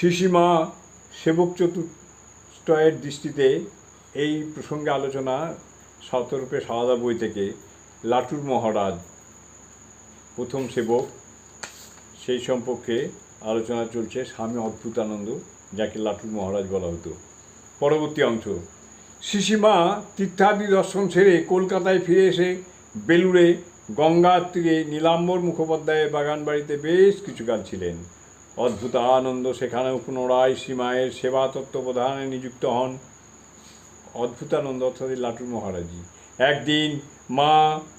শিশিমা সেবক চতুষ্টয়ের দৃষ্টিতে এই প্রসঙ্গে আলোচনা শতরূপে সাদা বই থেকে লাটুর মহারাজ প্রথম সেবক। সেই সম্পর্কে আলোচনা চলছে স্বামী অদ্ভুতানন্দ, যাকে লাটুর মহারাজ বলা হতো। পরবর্তী অংশ। শিশিমা তীর্থাদি দর্শন সেরে কলকাতায় ফিরে এসে বেলুড়ে গঙ্গার তীরে নীলাম্বর মুখোপাধ্যায়ের বাগান বাড়িতে বেশ কিছুকাল ছিলেন। অদ্ভুত আনন্দ সেখানেও পুনরায় সীমায়ের সেবা তত্ত্বাবধানে নিযুক্ত হন। অদ্ভুতানন্দ অর্থাৎ লাটুর মহারাজই একদিন মা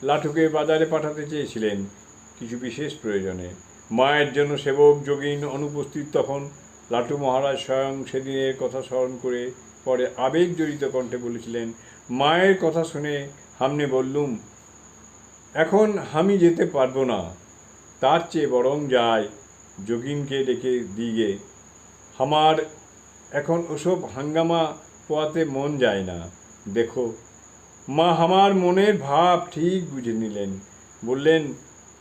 লাটুকে বাজারে পাঠাতে চেয়েছিলেন, কিছু বিশেষ প্রয়োজনে। মায়ের জন্য সেবক যোগিন অনুপস্থিত তখন। লাটু মহারাজ স্বয়ং সেদিনের কথা স্মরণ করে পরে আবেগ জড়িত কণ্ঠে বলেছিলেন, মায়ের কথা শুনে হামনে বললুম, এখন আমি যেতে পারব না। তার চেয়ে বরং যায় যোগিনকে ডেকে দিগে আমার এখন ওসব হাঙ্গামা পোয়াতে মন যায় না। দেখো, মা আমার মনের ভাব ঠিক বুঝে নিলেন। বললেন,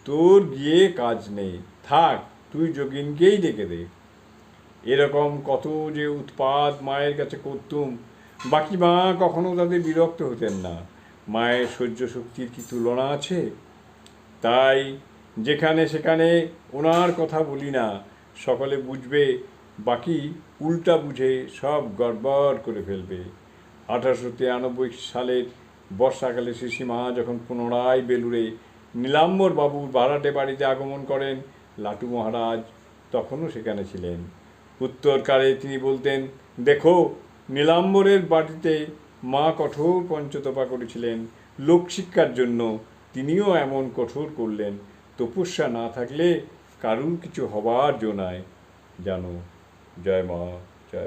তোর গিয়ে কাজ নেই। থাক, তুই যোগিনকেই ডেকে দে। এরকম কত যে উৎপাত মায়ের কাছে করতুম। বাকি মা কখনো তাদের বিরক্ত হতেন না। মায়ের সহ্য শক্তির কি তুলনা আছে? তাই যেখানে সেখানে ওনার কথা বলি না, সকলে বুঝবে, বাকি উল্টা বুঝে সব গড়বড় করে ফেলবে। আঠারোশো তিরানব্বই সালের বর্ষাকালে শিশিমা যখন পুনরায় বেলুড়ে নীলাম্বর বাবুর ভাড়াটে বাড়িতে আগমন করেন লাটু মহারাজ, তখনও সেখানে ছিলেন। উত্তরকারে তিনি বলতেন, দেখো, নীলাম্বরের বাড়িতে মা কঠোর পঞ্চতপা করেছিলেন। লোকশিক্ষার জন্য তিনিও এমন কঠোর করলেন। তপস্যা না থাকলে কারুর কিছু হবার জো নাই। জানো জয় মা।